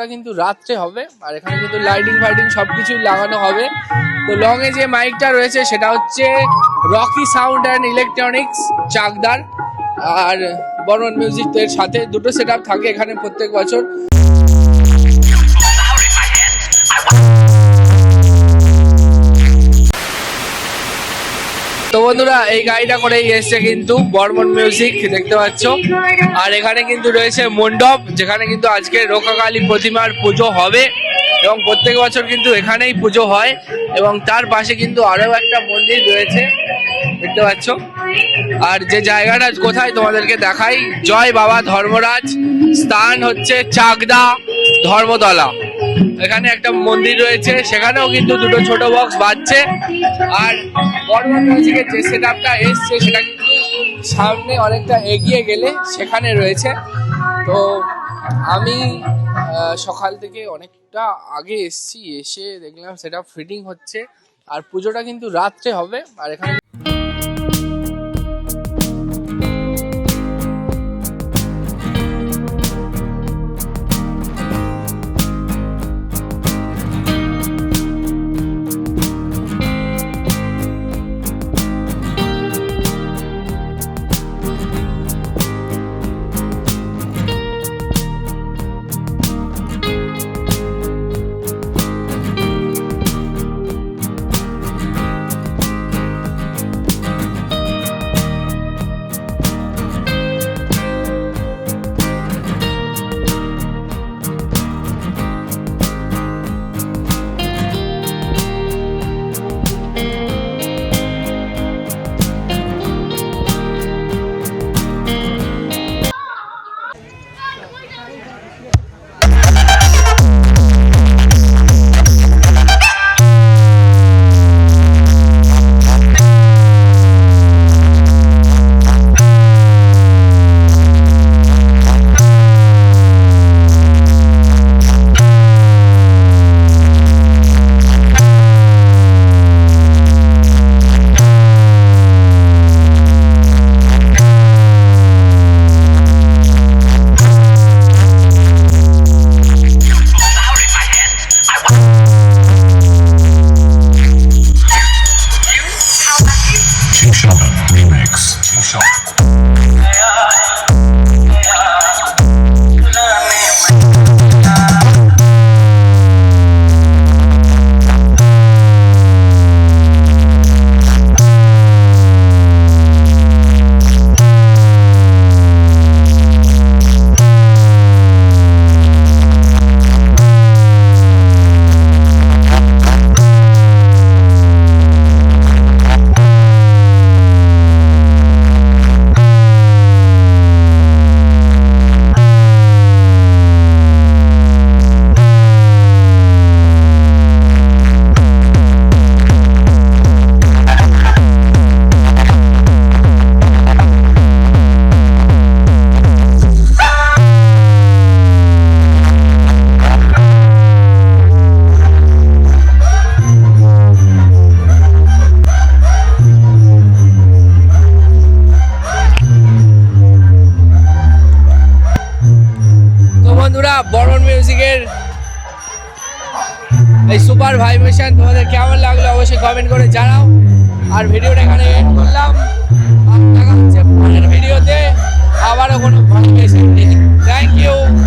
পুজোটা কিন্তু রাত্রে হবে, আর এখানে কিন্তু লাইটিং ফাইটিং সবকিছুই লাগানো হবে। তো লং এ যে মাইকটা রয়েছে, সেটা হচ্ছে রকি সাউন্ড অ্যান্ড ইলেকট্রনিক্স চাকদার আর বর্মন মিউজিক এর সাথে দুটো সেট থাকে এখানে প্রত্যেক বছর। তো বন্ধুরা, এই গাড়িটা করেই এসছে কিন্তু বর্মন মিউজিক দেখতে পাচ্ছ? আর এখানে কিন্তু রয়েছে মণ্ডপ, যেখানে কিন্তু আজকে রোকাকালী প্রতিমার পুজো হবে এবং প্রত্যেক বছর কিন্তু এখানেই পুজো হয় এবং তার পাশে কিন্তু আরও একটা মন্দির রয়েছে, দেখতে পাচ্ছ? আর যে জায়গাটা কোথায় তোমাদেরকে দেখাই, জয় বাবা ধর্মরাজ, স্থান হচ্ছে চাকদা ধর্মতলা। এখানে একটা মন্দির রয়েছে, সেখানেও কিন্তু দুটো ছোট বক্স বাজছে। আর আপটা এসছে, সেটা কিন্তু সামনে অনেকটা এগিয়ে গেলে সেখানে রয়েছে। তো আমি সকাল থেকে অনেকটা আগে এসছি, এসে দেখলাম সেটা ফিটিং হচ্ছে। আর পুজোটা কিন্তু রাত্রে হবে, আর এখানে Remix. T-Shot. মিউজিকের এই সুপার ভাইব্রেশন তোমাদের কেমন লাগল অবশ্যই কমেন্ট করে জানাও। আর ভিডিওটা এখানে এড করলাম। দেখা হচ্ছে পরের ভিডিওতে আবারও কোনো থ্যাংক ইউ